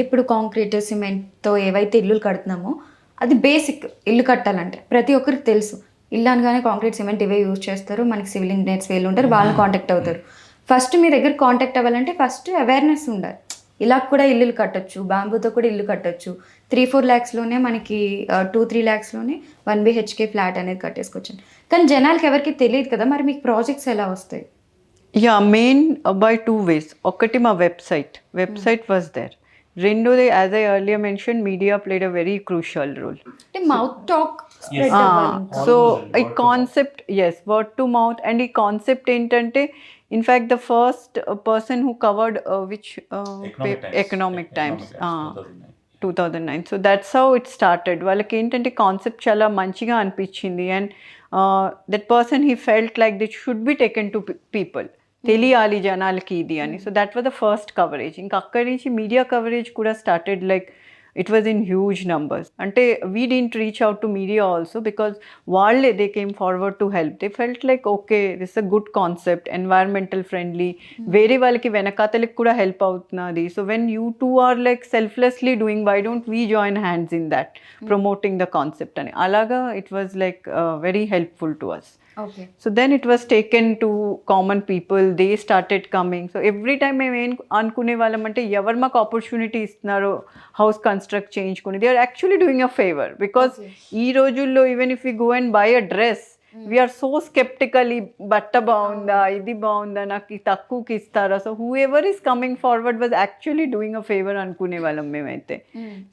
ఇప్పుడు కాంక్రీట్ సిమెంట్తో ఏవైతే ఇల్లులు కడుతున్నామో అది బేసిక్ ఇల్లు కట్టాలంటే ప్రతి ఒక్కరికి తెలుసు. ఇల్లు అనగానే కాంక్రీట్ సిమెంట్ ఇవే యూజ్ చేస్తారు. మనకి సివిల్ ఇంజనీర్స్ వీళ్ళు ఉంటారు వాళ్ళని కాంటాక్ట్ అవుతారు. ఫస్ట్ మీ దగ్గర కాంటాక్ట్ అవ్వాలంటే ఫస్ట్ అవేర్నెస్ ఉండాలి. ఇలా కూడా ఇల్లులు కట్టొచ్చు బాంబూతో కూడా ఇల్లు కట్టొచ్చు. త్రీ ఫోర్ ల్యాక్స్లోనే మనకి టూ త్రీ ల్యాక్స్లోనే వన్ బిహెచ్కే ఫ్లాట్ అనేది కట్టేసుకోవచ్చు కానీ జనాలకి ఎవరికి తెలియదు కదా మరి మీకు ప్రాజెక్ట్స్ ఎలా వస్తాయి? Yeah main by two ways. ఒకటి మా వెబ్సైట్. Website was there. రెండోది as I earlier mention media played a very crucial role అంటే మౌత్ టాక్ స్ప్రెడ్ సో ఈ concept is word to mouth and ఈ కాన్సెప్ట్ ఏంటంటే in fact the first person who covered which Economic Times two thousand nine so that's how it started వాళ్ళకి ఏంటంటే concept చాలా మంచిగా అనిపించింది and that person he felt like that should be taken to people తెలియాలి జనాలకి ఇది అని. So that was the first coverage ఇంకా అక్కడి నుంచి మీడియా కవరేజ్ కూడా started like it was in huge numbers అంటే we didn't reach out to media also because వాళ్ళే they came forward to help they felt like okay this a good concept environmental friendly వేరే వాళ్ళకి వెనకాతలకి కూడా help అవుతున్నది so when you too are like selflessly doing why don't we join hands in that promoting the concept అని అలాగా it was like very helpful to us okay so then it was taken to common people they started coming so every time మేము ఏం అనుకునే వాళ్ళం అంటే ఎవరు మాకు opportunity ఇస్తున్నారో హౌస్ కన్స్ట్రక్ట్ చేయించుకుని they are actually doing a favour because ఈ రోజుల్లో even if you go and buy a dress we're so sceptical ఈ బట్ట బాగుందా ఇది బాగుందా నాకు తక్కువకి ఇస్తారా? So who ever is coming forward was actually doing a favour అనుకునే వాళ్ళం మేమైతే.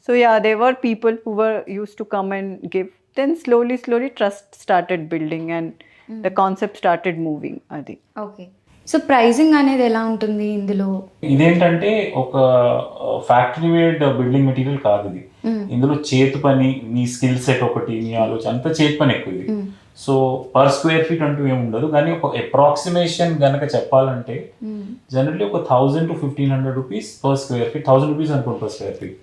So yeah they were people who were use to come and give then slowly slowly trust started building and the concept started moving అది. Okay so pricing అనేది ఎలా ఉంటుంది ఇందులో? ఇదేంటంటే ఒక ఫ్యాక్టరీ మేడ్ బిల్డింగ్ మెటీరియల్ కాదు ఇది. ఇందులో చేతి పని మీ స్కిల్ సెట్ ఒకటి మీ ఆలోచన అంతా చేతి పని ఎక్కువ ఇది. సో పర్ స్క్వేర్ ఫీట్ అంటూ ఏమి ఉండదు. కానీ ఒక అప్రాక్సిమేషన్ గనక చెప్పాలంటే జనరల్లీ ఒక thousand to fifteen hundred rupees per square feet thousand rupees అనుకోండి పర్ స్క్వేర్ ఫీట్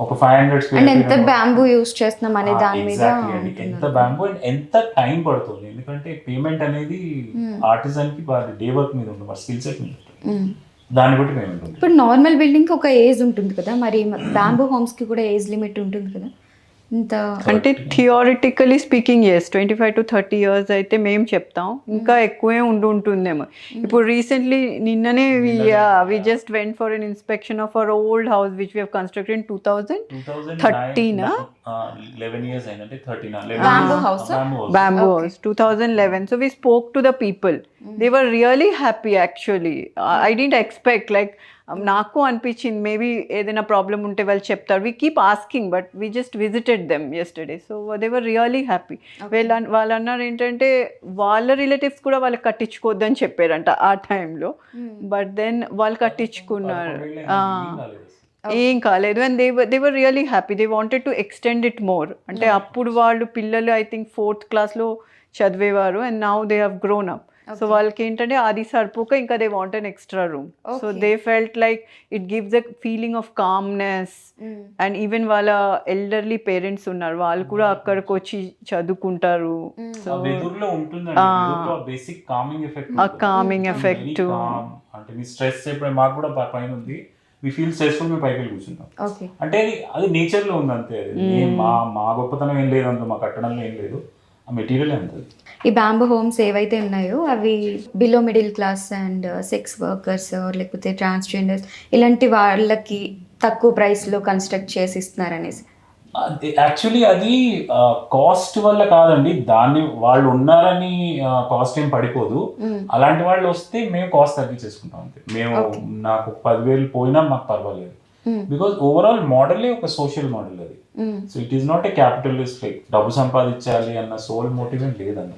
ఒక ఫైవ్ హండ్రెడ్ అండ్ స్క్వేర్ ఎంత బ్యాంబూ యూస్ చేస్తున్నాం అనే దాని మీద ఎంత బ్యాంబూ అండ్ ఎంత టైం పడుతుంది? ఎందుకంటే పేమెంట్ అనేది ఆర్టిజన్కి డే వర్క్ మీద ఉంటుంది స్కిల్ సెట్ మీద మ్మ్. దాన్ని బట్టి పేమెంట్ ఇప్పుడు నార్మల్ బిల్డింగ్కి ఒక ఏజ్ ఉంటుంది కదా మరి బ్యాంబూ హోమ్స్కి కూడా ఏజ్ లిమిట్ ఉంటుంది కదా? అంటే theoretically speaking as twenty five to thirty years అయితే మేము చెప్తాం ఇంకా ఎక్కువే ఉండి ఉంటుందేమో ఇప్పుడు రీసెంట్లీ నిన్ననే we just went for an inspection of our old house which we have in two thousand 13 ఆ? లెవెన్ ఇయర్స్ అయిందంటే థర్టీన్ Bamboo house ఆ? bamboo house 2011 so we spoke to the people they were really happy actually I- i didn't expect like um, నాకు అనిపించింది maybe ఏదైనా problem ఉంటే వాళ్ళు చెప్తారు. We keep asking but we just visited them yesterday so they were really happy వీళ్ళ వాళ్ళు అన్నారు ఏంటంటే వాళ్ళ రిలేటివ్స్ కూడా వాళ్ళకి కట్టించుకోవద్దని చెప్పారంట ఆ టైంలో బట్ దెన్ వాళ్ళు కట్టించుకున్నారు. ఏం కాలేదు and they they were really happy they wanted to extend it more అంటే అప్పుడు వాళ్ళు పిల్లలు ఐ థింక్ ఫోర్త్ క్లాస్లో చదివేవారు. And now they have grown up so వాళ్ళకి ఏంటంటే అది సరిపోక ఇంకా they want an extra room so they felt like it gives a feeling of calmness and even వాళ్ళ ఎల్డర్లీ పేరెంట్స్ ఉన్నారు. వాళ్ళు కూడా అక్కడికి వచ్చి చదువుకుంటారు. సో వెదురులో బేసిక్ కామింగ్ ఎఫెక్ట్ ఆ. అంటే మీ స్ట్రెస్ ఎప్పుడు మాకు కూడా ప- పైన ఉంది. వి ఫీల్ స్ట్రెస్ఫుల్ మేము పైకి వెళ్ళి కూర్చుంటాం. ఓకే అంటే అది అది నేచర్లో ఉంది అంతే అది. ఏం మా మా గొప్పతనం ఏం లేదు అంత మా కట్టడంలో ఏం లేదు. ఆ మెటీరియల్ ఈ బ్యాంబూ హోమ్స్ ఏవైతే ఉన్నాయో అవి below middle class and sex workers లేకపోతే ట్రాన్స్జెండర్స్ ఇలాంటి వాళ్ళకి తక్కువ ప్రైస్లో కన్స్ట్రక్ట్ చేసి ఇస్తున్నారు అనేసి యాక్చువల్లీ అది కాస్ట్ వల్ల కాదండి. దాన్ని వాళ్ళు ఉన్నారని కాస్ట్ ఏం పడిపోదు. అలాంటి వాళ్ళు వస్తే మేము కాస్ట్ తగ్గించేసుకుంటాం మేము నాకు పదివేలు పోయినా మాకు పర్వాలేదు. బికాజ్ ఓవరాల్ మోడలే ఒక సోషల్ మోడల్ అది. So it is not a capitalist like డబ్బు సంపాదించాలి అన్న సోల్ మోటివ్ ఏం లేదన్నది